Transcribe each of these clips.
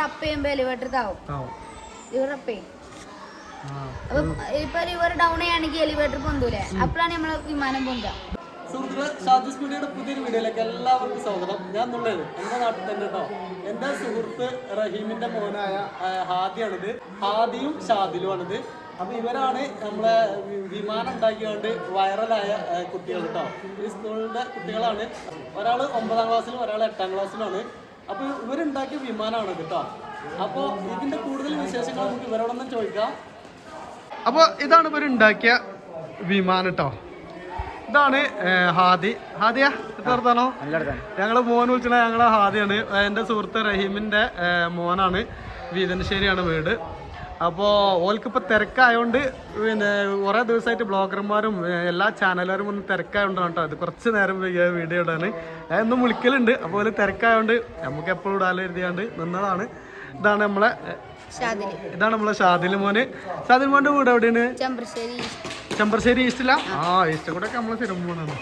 Liver up ചെയ്യുമ്പോ elevator താവും lever up ചെയ്യും അപ്പൊ ഇപ്പൊ ലിവർ ഡൗൺ ചെയ്യുകയാണെങ്കിൽ എലിവേറ്റർ പൊന്തൂലേ? അപ്പോഴാണ് നമ്മൾ വിമാനം പൊന്തുക സുഹൃത്തുക്കളെ ഷാജുസ് മീഡിയയുടെ പുതിയൊരു വീഡിയോയിലേക്ക് എല്ലാവർക്കും സ്വാഗതം. ഞാൻ എന്നുള്ളത് എന്റെ നാട്ടിൽ തന്നെ കേട്ടോ എന്റെ സുഹൃത്ത് റഹീമിന്റെ മോനായ ഹാദിയാണിത്. ഹാദിയും ഷാദിലുമാണിത്. അപ്പൊ ഇവരാണ് നമ്മളെ വിമാനം ഉണ്ടാക്കിക്കൊണ്ട് വൈറലായ കുട്ടികൾ കേട്ടോ ഈ സ്കൂളിന്റെ കുട്ടികളാണ്. ഒരാൾ ഒമ്പതാം ക്ലാസ്സിലും ഒരാൾ എട്ടാം ക്ലാസ്സിലുമാണ്. അപ്പൊ ഇവരുണ്ടാക്കിയ വിമാനമാണ് കേട്ടോ. അപ്പോൾ ഇതിന്റെ കൂടുതൽ വിശേഷങ്ങൾ നമുക്ക് ഇവരോടൊന്നും ചോദിക്കാം. അപ്പോൾ ഇതാണ് ഇവർ ഉണ്ടാക്കിയ വിമാനം കേട്ടോ. ഇതാണ് ഹാദി. ഹാദിയ എത്താർത്താണോ ഞങ്ങളെ മോൻ വിളിച്ചത് ഞങ്ങളെ ഹാദിയാണ്. എന്റെ സുഹൃത്ത് റഹീമിന്റെ മോനാണ്. വീതനശ്ശേരിയാണ് വീട്. അപ്പോൾ ഓൽക്കിപ്പോൾ തിരക്കായതുകൊണ്ട് പിന്നെ കുറേ ദിവസമായിട്ട് ബ്ലോഗർമാരും എല്ലാ ചാനലുകാരും ഒന്ന് തിരക്കായതുകൊണ്ടാണ് കേട്ടോ അത് കുറച്ച് നേരം വീഡിയോ ഇടാൻ എന്നും വിളിക്കലുണ്ട് അപ്പോൾ അതിൽ തിരക്കായതുകൊണ്ട് നമുക്ക് എപ്പോഴും ഇടാലോ എഴുതിയാണ്ട് നിന്നതാണ്. ഇതാണ് നമ്മളെ ഇതാണ് നമ്മളെ ഷാദിൽ മോന്. ഷാദിൽ മോന്റെ വീട് എവിടെയാണ്? ചെമ്പ്രശ്ശേരി ചെമ്പർശ്ശേരി ഈസ്റ്റിലാ? ആ ഈസ്റ്റ് കൂടെ ഒക്കെ നമ്മളെ സ്ഥിരം പോണാണ്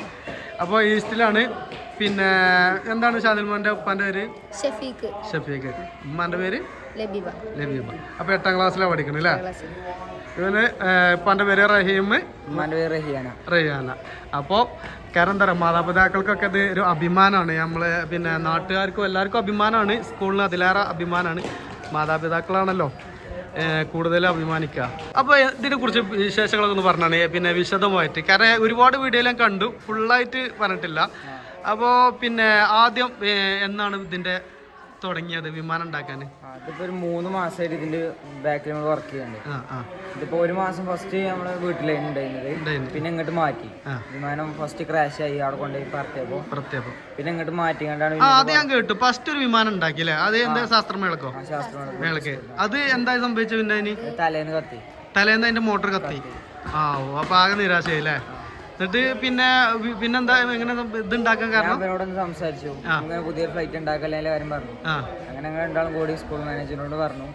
അപ്പോൾ ഈസ്റ്റിലാണ്. പിന്നെ എന്താണ് ഷാദിൽ മോന്റെ ഉപ്പാന്റെ പേര്? ഷഫീഖ്. ഷഫീഖ്. ഉമ്മാന്റെ പേര്? ലബീബ. അപ്പോൾ എട്ടാം ക്ലാസ്സിലാണ് പഠിക്കുന്നത് അല്ലേ? ഇവന് ഉപ്പാന്റെ പേര് റഹീം. റഹിയാന. അപ്പൊ അപ്പോൾ കാരണം എന്താ പറയുക മാതാപിതാക്കൾക്കൊക്കെ ഇത് ഒരു അഭിമാനമാണ്. നമ്മളെ പിന്നെ നാട്ടുകാർക്കും എല്ലാവർക്കും അഭിമാനമാണ്. സ്കൂളിന് അതിലേറെ അഭിമാനമാണ്. മാതാപിതാക്കളാണല്ലോ കൂടുതൽ അഭിമാനിക്കുക. അപ്പോൾ ഇതിനെ കുറിച്ച് വിശേഷങ്ങളൊക്കെ ഒന്ന് പറഞ്ഞാണ്. പിന്നെ വിശദമായിട്ട്. കാരണം ഒരുപാട് വീഡിയോ ഞാൻ കണ്ടു. ഫുള്ളായിട്ട് പറഞ്ഞിട്ടില്ല. അപ്പോൾ പിന്നെ ആദ്യം എന്നാണ് ഇതിന്റെ തുടങ്ങിയത് വിമാനം ഉണ്ടാക്കാൻ? അതിപ്പോ ഒരു മൂന്ന് മാസമായിട്ട് ഇതിന്റെ ബാക്കിൽ നമ്മൾ വർക്ക് ചെയ്യുന്നുണ്ട്. ഇതിപ്പോ ഒരു മാസം ഫസ്റ്റ് നമ്മൾ വീട്ടിലായിരുന്നു ഉണ്ടായിരുന്നത്. പിന്നെ ഇങ്ങോട്ട് മാറ്റി. വിമാനം ഫസ്റ്റ് ക്രാഷ് ആയി അവിടെ കൊണ്ടുപോയി പറത്തിയപ്പോ. പ്രത്യേകം പിന്നെ ഇങ്ങോട്ട് മാറ്റി കണ്ടാണ് അത് ഞാൻ കേട്ടു. ഫസ്റ്റ് ഒരു വിമാനം ഉണ്ടാക്കിയില്ലേ അത് എന്താ ശാസ്ത്രമേളക്കോ ശാസ്ത്രമേളക്ക് അത് എന്താ സംഭവിച്ചു പിന്നെ തലേന്ന് കത്തി. തലേന്ന് അതിന്റെ മോട്ടോർ കത്തി. ആ ഓ അപ്പൊ ആകെ നിരാശയായില്ലേ എന്നിട്ട് പിന്നെ പിന്നെന്താ എങ്ങനെ ഇത് ഉണ്ടാക്കാൻ കാരണം? അവരോടൊന്ന് സംസാരിച്ചു. പുതിയ ഫ്ലൈറ്റ് ഉണ്ടാക്കല്ലേ കാര്യം പറഞ്ഞു. അങ്ങനെ രണ്ടാളും കൂടി സ്കൂൾ മാനേജറിനോട് പറഞ്ഞു.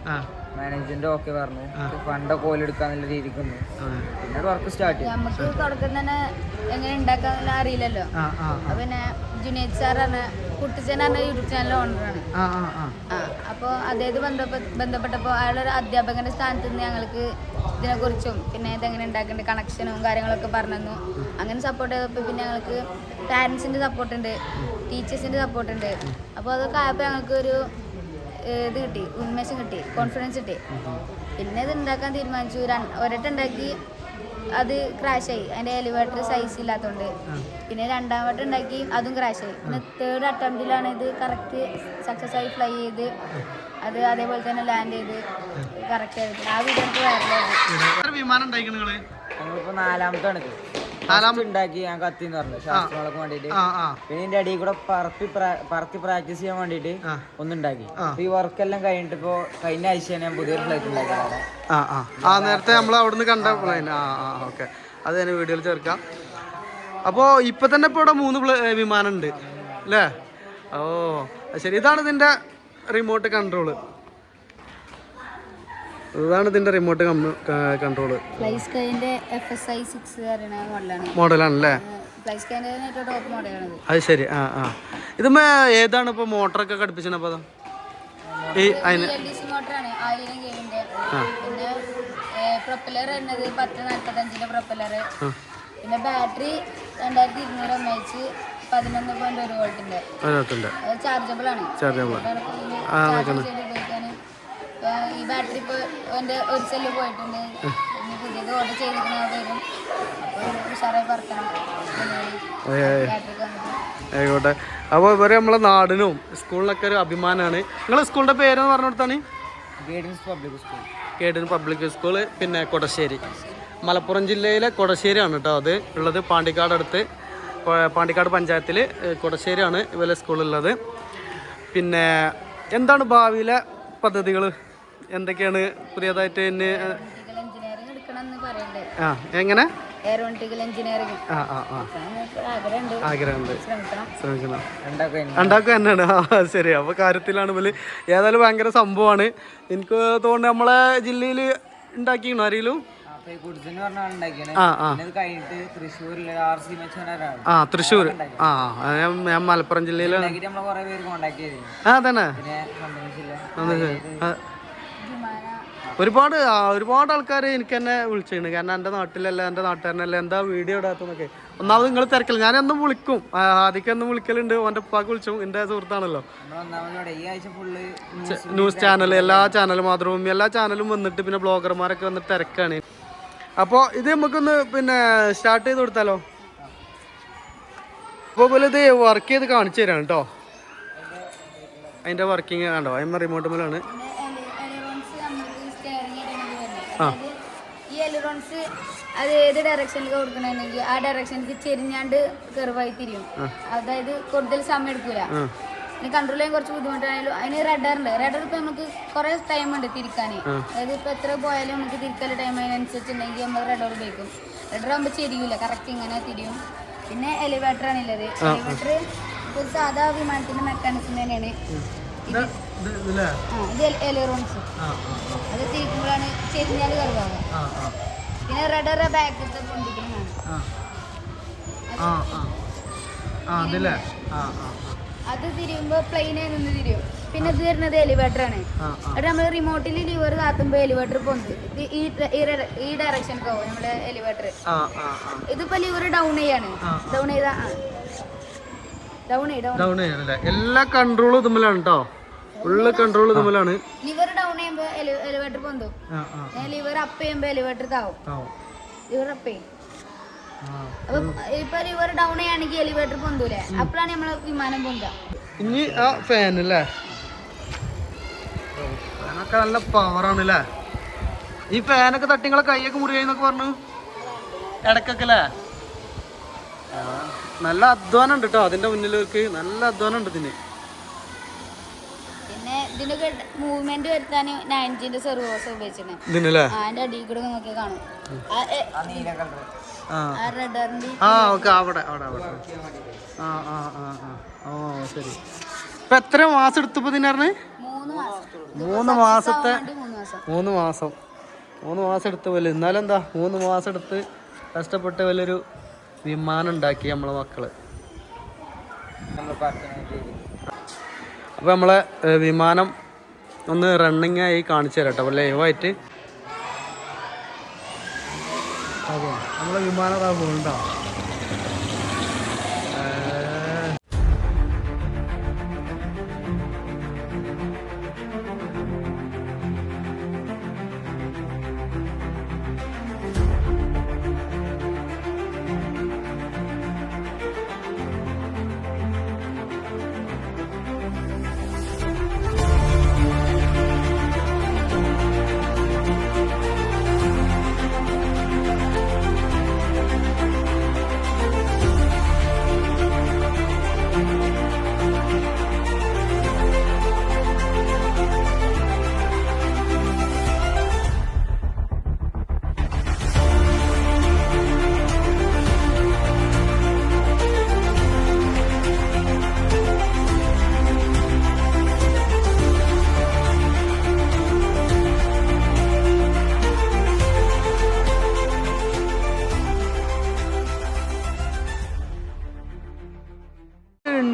ആ. മാനേജറിന്റെ ഓക്കെ പറഞ്ഞു ഫണ്ടൊക്കെ ഓലെടുക്കാന്നുള്ള രീതിക്ക് വന്നു പിന്നീട് വർക്ക് സ്റ്റാർട്ട് ചെയ്തു. നമുക്ക് തുടക്കം തന്നെ എങ്ങനെ ഉണ്ടാക്കാന്നുള്ള അറിയില്ലല്ലോ. പിന്നെ ജുനേദ് സാർ പറഞ്ഞ കുട്ടിച്ചൻ പറഞ്ഞ യൂട്യൂബ് ചാനൽ ഓണറാണ് അപ്പോൾ ബന്ധപ്പെട്ട് ബന്ധപ്പെട്ടപ്പോൾ അയാളൊരു അധ്യാപകന്റെ സ്ഥാനത്ത് നിന്ന് ഞങ്ങൾക്ക് ഇതിനെക്കുറിച്ചും പിന്നെ ഇതെങ്ങനെ ഉണ്ടാക്കേണ്ട കണക്ഷനും കാര്യങ്ങളൊക്കെ പറഞ്ഞു അങ്ങനെ സപ്പോർട്ട് ചെയ്തപ്പോൾ പിന്നെ ഞങ്ങൾക്ക് പാരന്റ്സിന്റെ സപ്പോർട്ട് ഉണ്ട് ടീച്ചേഴ്സിന്റെ സപ്പോർട്ട് ഉണ്ട്. അപ്പോൾ അതൊക്കെ ആയപ്പോൾ ഞങ്ങൾക്ക് ഒരു ഇത് കിട്ടി? ഉന്മേഷം കിട്ടി. കോൺഫിഡൻസ് കിട്ടി. പിന്നെ ഇത് ഉണ്ടാക്കാൻ തീരുമാനിച്ചു. ഒരട്ട ഉണ്ടാക്കി അത് ക്രാഷായി അതിന്റെ എലിവേറ്റർ സൈസ് ഇല്ലാത്തതുകൊണ്ട് പിന്നെ രണ്ടാം വട്ടം ഉണ്ടാക്കി അതും ക്രാഷായി പിന്നെ തേർഡ് അറ്റംപ്റ്റിലാണ് ഇത് കറക്റ്റ് സക്സസ് ആയി ഫ്ലൈ ചെയ്ത്. അത് അതേപോലെ തന്നെ ലാൻഡ് ചെയ്ത് കറക്റ്റ് ആയിരുന്നു ആ വീഡിയോ എനിക്ക് വൈറലായത് ഉണ്ടാക്കി ഞാൻ കത്തി പറഞ്ഞു ശാസ്ത്രങ്ങൾക്ക് ആ പിന്നെ ഇതിന്റെ അടിയിൽ കൂടെ പറത്തി പറത്തി പ്രാക്ടീസ് ചെയ്യാൻ വേണ്ടിട്ട്. ഒന്നുണ്ടാക്കി. ഈ വർക്ക് എല്ലാം കഴിഞ്ഞിട്ട് ഇപ്പോ കഴിഞ്ഞ ആഴ്ചയാണ് ഞാൻ പുതിയൊരു ഫ്ലൈറ്റ് ഉണ്ടാക്കിയത് ആ നേരത്തെ നമ്മൾ അവിടുന്ന് കണ്ട പ്ലെയിൻ ആ. ആ ഓക്കെ. അത് തന്നെ വീഡിയോയിൽ ചേർക്കാം. അപ്പോൾ ഇപ്പൊ തന്നെ ഇപ്പോൾ ഇവിടെ മൂന്ന് വിമാനം ഉണ്ട്. അല്ലേ? ഓ ശരി. ഇതാണ് ഇതിന്റെ റിമോട്ട് കൺട്രോൾ ഇതാണ് ഇതിന്റെ റിമോട്ട് കൺട്രോൾ മോഡലാണ്. മോഡലാണല്ലേ? മോഡലാണത്. അത് ശരി ആ ആ. ഇത് ഏതാണ് ഇപ്പൊ മോട്ടറൊക്കെ ഘടിപ്പിച്ചത് ഈ അതിന് പിന്നെ പ്രൊപ്പലർ വരുന്നത് പത്ത് നാൽപ്പത്തഞ്ചിന്റെ പ്രൊപ്പലർ പിന്നെ ബാറ്ററി രണ്ടായിരത്തി ഇരുന്നൂറ് എം എച്ച് പതിനൊന്ന് പോയിന്റ് ഒരു വോൾട്ടിന്റെ ചാർജബിൾ ആണ്. ചാർജബിൾ ചാർജ് ഈ ബാറ്ററി ഇപ്പോൾ എന്റെ ഒരു സെല്ല് പോയിട്ടുണ്ട്. ഇനി പുതിയത് ഓർഡർ ചെയ്തിരിക്കുന്ന അത് വരും. അപ്പോൾ ഉഷാറായി പറക്കണം. ബാറ്ററി ആയിക്കോട്ടെ. അപ്പോൾ ഇവർ നമ്മളെ നാടിനും സ്കൂളിനൊക്കെ ഒരു അഭിമാനമാണ് നിങ്ങളെ സ്കൂളിന്റെ പേരെന്ന് പറഞ്ഞു കൊടുത്താണ് ഗൈഡൻസ് പബ്ലിക് സ്കൂൾ. കേടിൻ പബ്ലിക് സ്കൂൾ പിന്നെ കൊടശ്ശേരി. മലപ്പുറം ജില്ലയിലെ കൊടശ്ശേരിയാണ് കേട്ടോ അത്. ഉള്ളത് പാണ്ടിക്കാട് അടുത്ത്. പാണ്ടിക്കാട് പഞ്ചായത്തിൽ കൊടശ്ശേരിയാണ് ഇവരെ സ്കൂളുള്ളത് പിന്നെ എന്താണ് ഭാവിയിലെ പദ്ധതികൾ എന്തൊക്കെയാണ് പുതിയതായിട്ട് എന്നെ ആ എങ്ങനെ? ആഗ്രഹമുണ്ട്. ഉണ്ടാക്കുക തന്നെയാണ് ആ ശരി. അപ്പോൾ കാര്യത്തിലാണ് ഇവർ ഏതായാലും ഭയങ്കര സംഭവമാണ് എനിക്ക് തോന്നുന്നു നമ്മളെ ജില്ലയിൽ ഉണ്ടാക്കിക്കണോ ആരെങ്കിലും? ആ തൃശ്ശൂർ ആ ഞാൻ ഞാൻ മലപ്പുറം ജില്ലയിലാണ്. ആ തന്നെ. പിന്നെ സന്തോഷില്ല ആ, ഒരുപാട് ഒരുപാട് ആൾക്കാർ എനിക്ക് തന്നെ വിളിച്ചിട്ടുണ്ട്. കാരണം എന്റെ നാട്ടിലല്ല എന്റെ നാട്ടുകാരനല്ല എന്താ വീഡിയോ ഇടാത്തെന്നൊക്കെ ഒന്നാമത് നിങ്ങൾ തിരക്കില്ല ഞാൻ എന്നും വിളിക്കും. ആദ്യം എന്നും വിളിക്കലുണ്ട്. എന്റെ ഉപ്പാക്ക് വിളിച്ചു. എന്റെ സുഹൃത്താണല്ലോ. ന്യൂസ് ചാനൽ എല്ലാ ചാനലും മാതൃഭൂമി എല്ലാ ചാനലും വന്നിട്ട് പിന്നെ ബ്ലോഗർമാരൊക്കെ വന്നിട്ട് തിരക്കാണ്. അപ്പോൾ ഇത് നമുക്കൊന്ന് പിന്നെ സ്റ്റാർട്ട് ചെയ്ത് കൊടുത്താലോ? അപ്പോൾ പോലെ ഇത് വർക്ക് ചെയ്ത് കാണിച്ചു തരാം കേട്ടോ അതിന്റെ വർക്കിംഗ് കണ്ടോ? അതിമ്മ റിമോട്ട് മേലാണ് അതായത് ഈ എലിറോൺസ് അത് ഏത് ഡയറക്ഷനിലേക്ക് കൊടുക്കണമെങ്കിൽ ആ ഡയറക്ഷനിലേക്ക് ചെരിഞ്ഞാണ്ട് കെർവായി തിരിയും. അതായത് കൂടുതൽ സമയം എടുക്കൂല. ഇനി കൺട്രോൾ ചെയ്യാൻ കുറച്ച് ബുദ്ധിമുട്ടാണെങ്കിലും അതിന് റഡർ ഉണ്ട്. റഡർ ഇപ്പൊ നമുക്ക് കുറെ ടൈം ഉണ്ട് തിരിക്കാൻ അതായത് ഇപ്പൊ എത്ര പോയാലും നമുക്ക് തിരിക്കാൻ ടൈം അതിനനുസരിച്ചുണ്ടെങ്കിൽ നമ്മൾ റഡർ ഉപയോഗിക്കും. റഡർ ആകുമ്പോൾ ചെരിയൂല. കറക്റ്റ് ഇങ്ങനെ തിരിയും. പിന്നെ എലിവേറ്റർ ആണുള്ളത് എലിവേറ്റർ ഒരു സാധാ വിമാനത്തിന്റെ മെക്കാനിസം തന്നെയാണ്. ഇത് എലിറോൺസ് അത് തിരിക്കുമ്പോഴാണ് ചെരിഞ്ഞാൽ കറുവാകുക ആ ആ. പിന്നെ റഡർ അത് തിരിയുമ്പോൾ പ്ലെയിൻ നിന്ന് തിരിയും. പിന്നെ ഇത് വരുന്നത് എലിവേറ്റർ ആണ്. അവിടെ നമ്മൾ റിമോട്ടിൽ ലിവർ കാത്തുമ്പോ എലിവേറ്റർ പൊന്ത്. ഈ ഈ ഡയറക്ഷൻ പോകും നമ്മൾ എലിവേറ്റർ ഇതിപ്പോ ലിവർ ഡൗൺ ചെയ്യാണ്. ഡൗൺ ചെയ്താ ഡൗൺ ഡൗൺ എല്ലാ കൺട്രോളും തമ്മിലാണ് കേട്ടോ ഫുള്ള് കൺട്രോൾ തമ്മിലാണ് ലിവർ ഡൗൺ ചെയ്യുമ്പോ എലിവേറ്റർ പൊന്തും. ലിവർ അപ്പ് ചെയ്യുമ്പോൾ എലിവേറ്റർ താവും ലിവർ അപ്പ് ചെയ്യും. അപ്പൊ ഇപ്പൊ ലിവർ ഡൗൺ ചെയ്യുകയാണെങ്കിൽ എലിവേറ്റർ പൊന്തൂലേ? അപ്പോഴാണ് നമ്മൾ വിമാനം പൊന്തുക. ഇനി ആ ഫാൻ അല്ലേ ഫാനൊക്കെ നല്ല പവറാണ് അല്ലേ ഈ ഫാനൊക്കെ തട്ടിങ്ങളെ കൈയൊക്കെ മുറിയായി എന്നൊക്കെ പറഞ്ഞു? ഇടക്കൊക്കെ അല്ലേ നല്ല അധ്വാനം ഉണ്ട് കേട്ടോ അതിന്റെ മുന്നിലേക്ക് നല്ല അധ്വാനം ഉണ്ട് ഇതിന്. പിന്നെ ഇതിന്റെ മൂവ്മെന്റ് വരുത്താൻ നയന്റീന്റെ സെർവോസ് ഉപയോഗിച്ചിട്ടുണ്ട് ഇതിനല്ലേ? ആ അതിന്റെ അടിയിൽ കൂടെ നോക്കിയാൽ കാണും. ആ, എ, ആ. നീല കളർ ആ ആ റഡറിന്റെ ആ ഓക്കെ. അവിടെ അവിടെ അവിടെ. ആ ആ ആ ആ. ഓ ശരി. ഇപ്പൊ എത്ര മാസം എടുത്തപ്പോ മൂന്ന് മാസം. മൂന്ന് മാസത്തെ മൂന്ന് മാസം. മൂന്ന് മാസം. എടുത്ത് പോലെ എന്നാലും എന്താ മൂന്ന് മാസം എടുത്ത് കഷ്ടപ്പെട്ട വലിയൊരു വിമാനം ഉണ്ടാക്കി നമ്മളെ മക്കൾ. അപ്പോൾ നമ്മളെ വിമാനം ഒന്ന് റണ്ണിങ് ആയി കാണിച്ചു തരാം കേട്ടോ. ലൈവായിട്ട് അതെ നമ്മളെ വിമാനം അതാ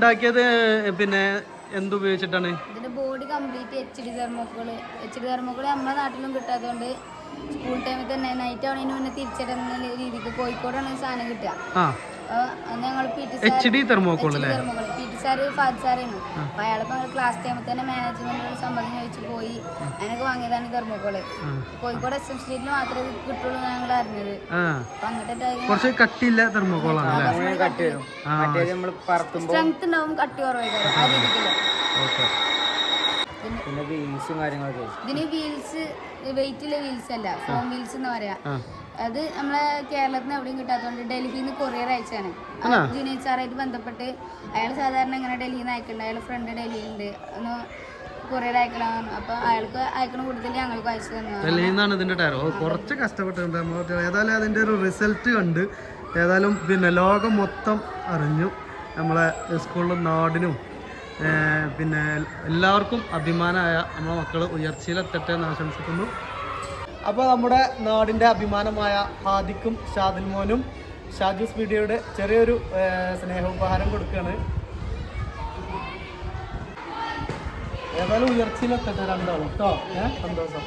ഉണ്ടാക്കിയത് പിന്നെ എന്തുപയോഗിച്ചിട്ടാണ്? ഇതിന്റെ body complete H D thermocol H D thermocol നമ്മുടെ നാട്ടിലും കിട്ടാത്തതുകൊണ്ട് സ്കൂൾ ടൈമിൽ തന്നെ നൈറ്റ് ആവണതിന് മുന്നേ തിരിച്ചടങ്ങുന്ന രീതിക്ക് കോഴിക്കോടാണ് സാധനം കിട്ടുക. ഞങ്ങൾ P T H D thermocol അല്ലേ? പി ടി സാറ് ഫാദ് സാറായിരുന്നു അപ്പൊ അയാളിപ്പോ ക്ലാസ് ടൈമിൽ തന്നെ സമ്മതം ചോദിച്ചു പോയി. അതിനൊക്കെ വാങ്ങിയതാണ് ഈ തെർമോക്കോൾ കോഴിക്കോട് എസ് എം സ്ട്രീറ്റിൽ മാത്രമേ ഇത് കിട്ടുള്ളൂ ഞങ്ങൾ അറിഞ്ഞത്. കുറച്ച് കട്ടിയില്ല തെർമോക്കോളാണ് സ്ട്രെങ്ത് ഉണ്ടാവും കട്ടി കുറവായിരിക്കും. ആ. രീതിക്കില്ല ഓക്കെ. പിന്നെ വീൽസും കാര്യങ്ങളൊക്കെ ഇതിന് വീൽസ് വെയിറ്റിലെ വീൽസ് അല്ല. ഫോം വീൽസ് എന്ന് പറയാ. ആ. അത് നമ്മളെ കേരളത്തിന് എവിടെയും കിട്ടാത്തതുകൊണ്ട് ഡൽഹിയിൽ നിന്ന് കൊറിയർ അയച്ചാണ്? ജുനൈദ് സാറായിട്ട് ബന്ധപ്പെട്ട് അയാൾ സാധാരണ ഇങ്ങനെ ഡൽഹിയിൽ നിന്ന് അയക്കുന്നുണ്ട് അയാൾ ഫ്രണ്ട് ഡൽഹിയിലുണ്ട് ഒന്ന് കൊറിയർ അയക്കണം അപ്പൊ അയാൾക്ക് അയക്കണ കൂടുതൽ ഞങ്ങൾക്ക് അയച്ചു തന്നു. ഇതിന്റെ ടയർ. കുറച്ച് കഷ്ടപ്പെട്ടിട്ടുണ്ട് ഏതായാലും അതിന്റെ ഒരു റിസൾട്ട് കണ്ട് ഏതായാലും പിന്നെ ലോകം മൊത്തം അറിഞ്ഞു. നമ്മളെ സ്കൂളിലും നാടിനും പിന്നെ എല്ലാവർക്കും അഭിമാനമായ നമ്മളെ മക്കൾ ഉയർച്ചയിലെത്തട്ടെ എന്ന് ആശംസിക്കുന്നു. അപ്പോൾ നമ്മുടെ നാടിന്റെ അഭിമാനമായ ഹാദിക്കും ഷാദിൽ മോനും ഷാജൂസ് വീഡിയോയുടെ ചെറിയൊരു സ്നേഹോപഹാരം കൊടുക്കുകയാണ് ഏതായാലും ഉയർച്ചയിലെത്തട്ടെ രണ്ടാളും കേട്ടോ ഏഹ് സന്തോഷം.